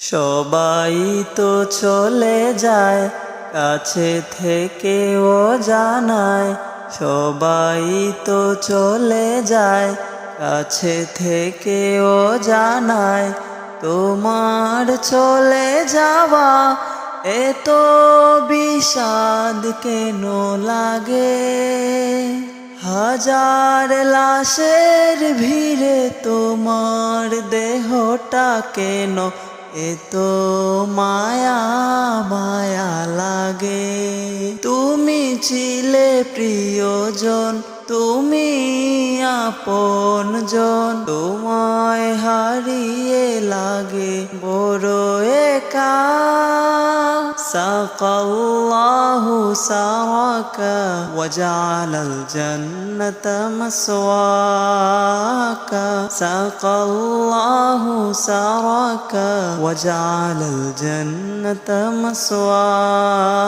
সবাই তো চলে যায়, কাছে থেকেও জানায়। সবাই তো চলে যায়, কাছে থেকেও জানায়। তোমার চলে যাওয়া এত বিষাদ কেন লাগে? হাজার লাশের ভিড়ে তোমার দেহটা কেন এত মায়া মায়া লাগে। তুমি ছিলে প্রিয়জন, তুমি আপন জন। তোমায় হারিয়ে লাগে বড় একা। সাকাল্লাহু সাওয়াকা ওয়াজালাল জান্নাতা মাসওয়া। ساق الله سعرك وجعل الجنة مسواك.